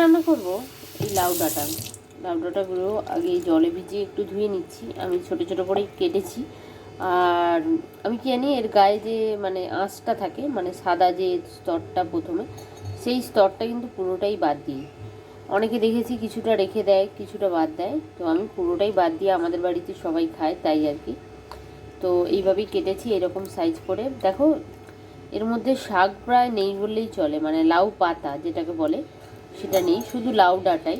রান্না করব? এই লাউ ডাঁটা। লাউ ডাঁটাগুলো আগে জলে ভিজিয়ে একটু ধুয়ে নিচ্ছি। আমি ছোট ছোট করে কেটেছি। আর আমি কি জানি, এর গায়ে যে মানে আঁশটা থাকে মানে সাদা যে স্তরটা প্রথমে, সেই স্তরটা কিন্তু পুরোটাই বাদ দিই। অনেকে দেখেছি কিছুটা রেখে দেয়, কিছুটা বাদ দেয়। তো আমি পুরোটাই বাদ দিয়ে আমাদের বাড়িতে সবাই খায়, তাই আর কি। তো এইভাবেই কেটেছি, এরকম সাইজ করে। দেখো, এর মধ্যে শাক প্রায় নেই বললেই চলে। মানে লাউ পাতা, যেটাকে বলে সেটা নেই, শুধু লাউ ডাঁটাই।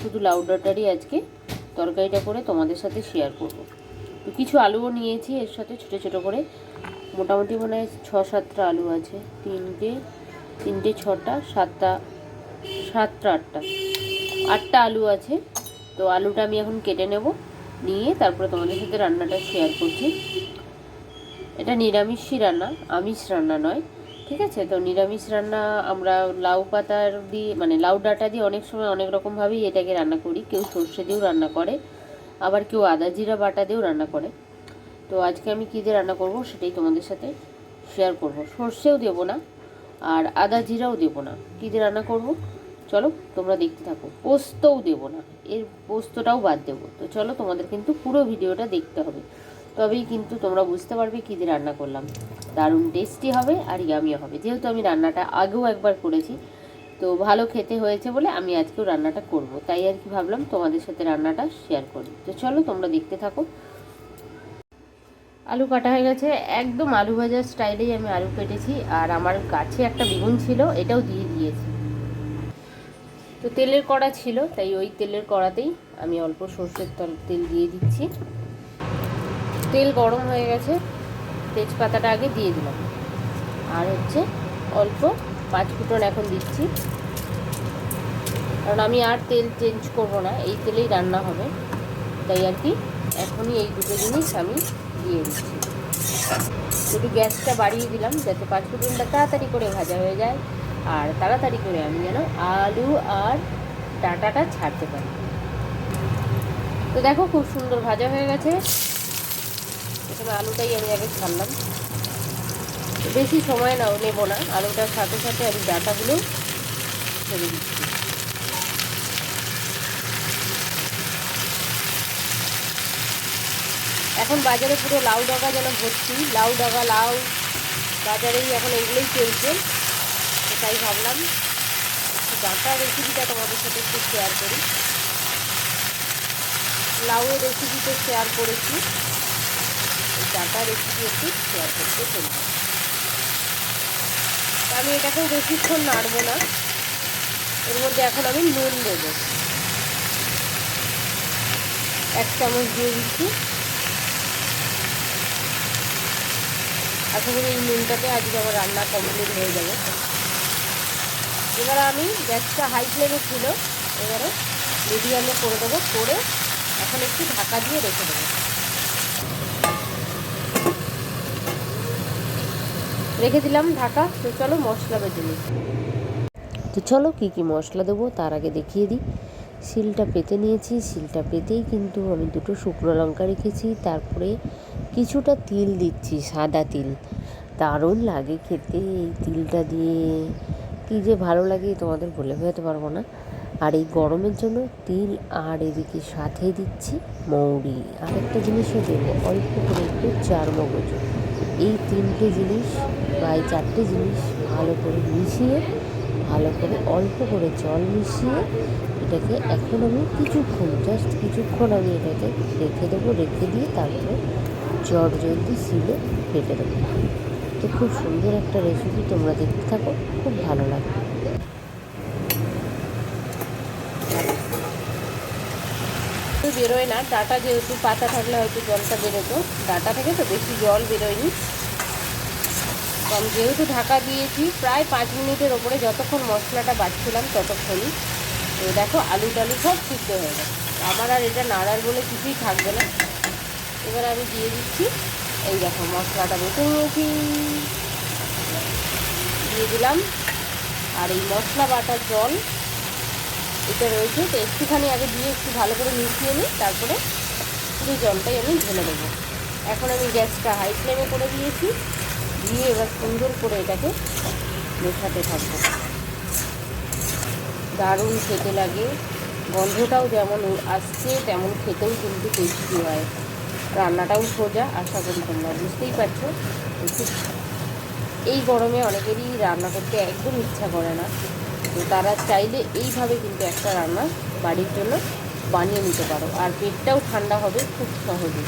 শুধু লাউ ডাঁটারই আজকে তরকারিটা করে তোমাদের সাথে শেয়ার করব। তো কিছু আলুও নিয়েছি, এর সাথে ছোটো ছোটো করে। মোটামুটি মনে হয় ছ, সাতটা আলু আছে। তিনটে তিনটে, ছটা, সাতটা সাতটা, আটটা। আটটা আলু আছে। তো আলুটা আমি এখন কেটে নেব, নিয়ে তারপরে তোমাদের সাথে রান্নাটা শেয়ার করছি। এটা নিরামিষই রান্না, আমিষ রান্না নয়। ঠিক আছে? তো নিরামিষ রান্না আমরা লাউ পাতার দিয়ে মানে লাউ ডাঁটা দিয়ে অনেক সময় অনেক রকমভাবেই এটাকে রান্না করি। কেউ সর্ষে দিয়েও রান্না করে, আবার কেউ আদা জিরা বাটা দিয়েও রান্না করে। তো আজকে আমি কী দিয়ে রান্না করব সেটাই তোমাদের সাথে শেয়ার করব। সর্ষেও দেবো না, আর আদা জিরাও দেবো না। কী দিয়ে রান্না করব? চলো তোমরা দেখতে থাকো। পোস্তও দেবো না। এর পোস্তটাও বাদ দেবো। তো চলো তোমাদের কিন্তু পুরো ভিডিওটা দেখতে হবে। তবেই কিন্তু তোমরা বুঝতে পারবে কী দিয়ে রান্না করলাম। দারুণ টেস্টি হবে আর ইয়ামিও হবে। যেহেতু আমি রান্নাটা আগেও একবার করেছি, তো ভালো খেতে হয়েছে বলে আমি আজকেও রান্নাটা করব। তাই আর কি ভাবলাম তোমাদের সাথে রান্নাটা শেয়ার করি। তো চলো তোমরা দেখতে থাকো। আলু কাটা হয়ে গেছে। একদম আলু ভাজার স্টাইলেই আমি আলু কেটেছি। আর আমার কাছে একটা বেগুন ছিল, এটাও দিয়ে দিয়েছি। তো তেলের কড়া ছিল, তাই ওই তেলের কড়াতেই আমি অল্প সর্ষের তল দিয়ে দিচ্ছি। তেল গরম হয়ে গেছে, তেজপাতাটা আগে দিয়ে দিলাম। আর হচ্ছে অল্প পাঁচ ফুটন এখন দিচ্ছি। কারণ আমি আর তেল চেঞ্জ করব না, এই তেলেই রান্না হবে। তাই আর কি, এখনই এই দুটো জিনিস আমি দিয়ে দিচ্ছি। একটু গ্যাসটা বাড়িয়ে দিলাম, যাতে পাঁচ ফুটনটা তাড়াতাড়ি করে ভাজা হয়ে যায়। আর তাড়াতাড়ি করে আমি যেন আলু আর ডাঁটাটা ছাড়তে পারি। তো দেখো খুব সুন্দর ভাজা হয়ে গেছে। এখানে আলুটাই আমি আগে ছাড়লাম। বেশি সময় নাও, নেব না। আলুটার সাথে সাথে আমি ডাটাগুলো ছেড়ে দিচ্ছি। এখন বাজারে পুরো লাউ ডগা যেন ভর্তি, লাউ ডগা লাউ, বাজারেই এখন এগুলোই চলছে। তাই ভাবলাম ডাটা রেসিপিটা তোমাদের সাথে একটু শেয়ার করি। লাউয়ের রেসিপি তো শেয়ার করেছি। ডাঁটা রেসিপি একটু শেয়ার করতে চলব আমি এটাকেও বেশিক্ষণ নাড়বো না। এর মধ্যে এখন আমি নুন দেবো। এক চামচ দিয়ে দিচ্ছি। আশা করি এই নুনটাতে আজকে আমার রান্না কমপ্লিট হয়ে যাবে। এবারে আমি গ্যাসটা হাই ফ্লেমে ছিল, এবারে মিডিয়ামে করে দেবো, করে এখন একটু ঢাকা দিয়ে রেখে দেবো। রেখে দিলাম ঢাকা, তো চলো মশলা বেটে নিই। তো চলো কী কী মশলা দেবো তার আগে দেখিয়ে দিই। শিলটা পেতে নিয়েছি, শিলটা পেতেই কিন্তু আমি দুটো শুকনো লঙ্কা রেখেছি, তারপরে কিছুটা তিল দিচ্ছি, সাদা তিল। দারুণ লাগে খেতে, এই তিলটা দিয়ে। কী যে ভালো লাগে, তোমাদের বলে বোঝাতে পারব না। আর এই গরমের জন্য তিল আর এদিকে সাথে দিচ্ছি মৌরি। আর একটা জিনিসও দেবো, অল্প করে একটু চার মগজ। এই তিনটে জিনিস বা এই চারটে জিনিস ভালো করে মিশিয়ে, ভালো করে অল্প করে জল মিশিয়ে এটাকে এখন আমি কিছুক্ষণ জাস্ট কিছুক্ষণ আমি এটাকে রেখে দেবো, রেখে দিয়ে তারপরে জট জলদি সিলে কেটে দেবো। তো খুব সুন্দর একটা রেসিপি তোমরা দেখতে থাকো, খুব ভালো লাগবে। বেরোয় না। ডাটা যেহেতু পাতা থাকলে হয়তো জলটা বেরোতো। ডাটা থেকে তো বেশি জল বেরোয়নি। আমি যেহেতু ঢাকা দিয়েছি, প্রায় পাঁচ মিনিটের ওপরে যতক্ষণ মশলাটা বাড়ছিলাম ততক্ষণই। তো দেখো, আলু টালু সব সিদ্ধ হয়ে গেছে। আমার আর এটা নাড়ার বলে কিছুই থাকবে না। এবার আমি দিয়ে দিচ্ছি। এই দেখো, মশলাটা বেটে নিয়েছি। দিয়ে দিলাম। আর এই মশলা বাটার জল এটা রয়েছে, তো একটুখানি আগে দিয়ে একটু ভালো করে মিশিয়ে নিই, তারপরে পুরো জলটাই আমি ঢেলে দেবো এখন আমি গ্যাসটা হাই ফ্লেমে করে দিয়েছি, দিয়ে এবার সুন্দর করে এটাকে মেশাতে থাকব। দারুণ খেতে লাগে, গন্ধটাও যেমন আসছে, তেমন খেতেও কিন্তু টেস্টি হয়। রান্নাটাও সোজা, আশা করি তোমরা বুঝতেই পারছ। এই গরমে অনেকেরই রান্না করতে একদম ইচ্ছা করে না। তো তারা চাইলে এইভাবে কিন্তু একটা রান্না বাড়ির জন্য বানিয়ে নিতে পারো। আর পেটটাও ঠান্ডা হবে খুব সহজে।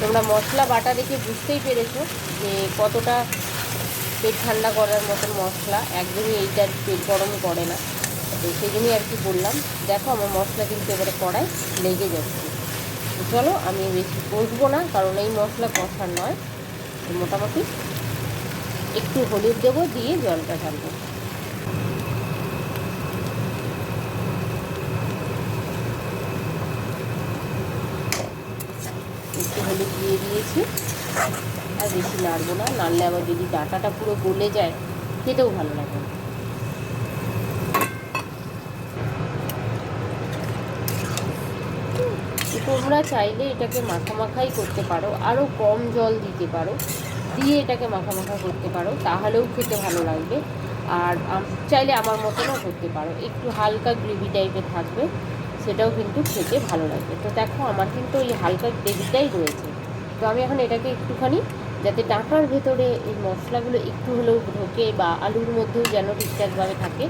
তোমরা মশলা, বাটা দেখে বুঝতেই পেরেছ যে কতটা পেট ঠান্ডা করার মতন মশলা। একদমই এইটার পেট গরম করে না। তো সেই জন্যই আর কি বললাম, দেখো আমার মশলা কিন্তু এবারে কড়াই লেগে যাচ্ছে। চলো আমি বেশি কষবো না, কারণ এই মশলা কষার নয়। মোটামুটি একটু হলুদ দেবো দিয়ে জলটা ঢালবো। হলুদ দিয়ে দিয়েছি। আর বেশি নাড়বো না, নাড়লে আবার যদি ডাটাটা পুরো গলে যায়, খেতেও ভালো লাগে। তোমরা চাইলে এটাকে মাখা মাখাই করতে পারো আরও কম জল দিতে পারো, দিয়ে এটাকে মাখা মাখা করতে পারো, তাহলেও খেতে ভালো লাগবে। আর চাইলে আমার মতনও করতে পারো, একটু হালকা গ্রেভি টাইপের থাকবে। সেটাও কিন্তু খেতে ভালো লাগবে তো দেখো, আমার কিন্তু ওই হালকা গ্রেভিটাই রয়েছে। তো আমি এখন এটাকে একটুখানি, যাতে ডাঁটার ভেতরে এই মশলাগুলো একটু হলেও ঢোকে বা আলুর মধ্যেও যেন ঠিকঠাকভাবে থাকে,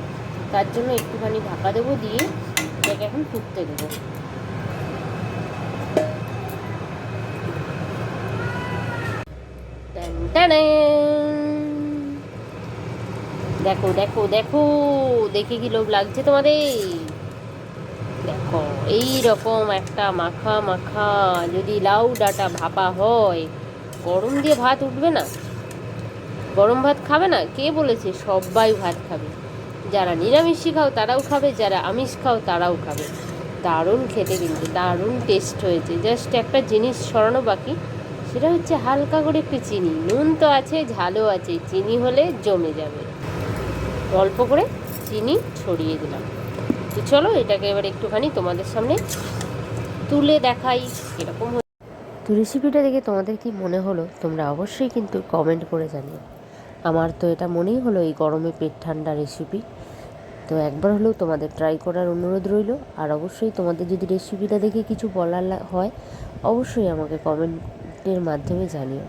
তার জন্য একটুখানি ঢাকা দেবো দিয়ে এটাকে এখন ফুটতে দেবো। দেখো দেখো দেখো, দেখে কি লোভ লাগছে তোমাদের? দেখো এই রকম একটা মাখা মাখা, যদি লাউ ডাটা ভাপা হয়, গরম দিয়ে ভাত উঠবে না? গরম ভাত খাবে না? কে বলেছে? সবাই ভাত খাবে। যারা নিরামিষই খাও, তারাও খাবে, যারা আমিষ খাও, তারাও খাবে। দারুণ খেতে কিন্তু, দারুণ টেস্ট হয়েছে। জাস্ট একটা জিনিস সরানো বাকি, সেটা হচ্ছে হালকা করে একটু চিনি। নুন তো আছে, ঝালও আছে, চিনি হলে জমে যাবে। অল্প করে চিনি ছড়িয়ে দিলাম। তো চলো, এটাকে এবার একটুখানি তোমাদের সামনে তুলে দেখাই এরকম তো রেসিপিটা দেখে তোমাদের কি মনে হলো, তোমরা অবশ্যই কিন্তু কমেন্ট করে জানিও। আমার তো এটা মনেই হলো এই গরমে পেট ঠান্ডা রেসিপি তো একবার হলেও তোমাদের ট্রাই করার অনুরোধ রইল, আর অবশ্যই তোমাদের যদি রেসিপিটা দেখে কিছু বলার হয়, অবশ্যই আমাকে কমেন্টের মাধ্যমে জানিও।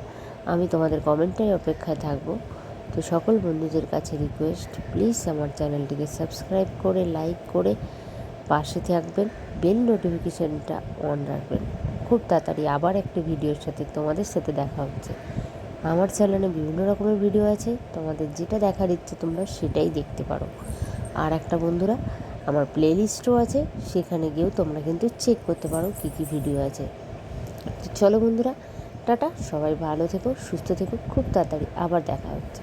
আমি তোমাদের কমেন্টের অপেক্ষায় থাকব। তো সকল বন্ধুদের কাছে রিকোয়েস্ট প্লিজ আমার চ্যানেলটিকে সাবস্ক্রাইব করে লাইক করে পাশে থাকবেন বেল নোটিফিকেশানটা অন রাখবেন। খুব তাড়াতাড়ি আবার একটা ভিডিওর সাথে তোমাদের সাথে দেখা হচ্ছে। আমার চ্যানেলে বিভিন্ন রকমের ভিডিও আছে, তোমাদের যেটা দেখার ইচ্ছে তোমরা সেটাই দেখতে পারো। আর একটা বন্ধুরা, আমার প্লে লিস্টও আছে, সেখানে গিয়েও তোমরা কিন্তু চেক করতে পারো কী কী ভিডিও আছে। চলো বন্ধুরা, টাটা, সবাই ভালো থেকো, সুস্থ থেকো, খুব তাড়াতাড়ি আবার দেখা হচ্ছে।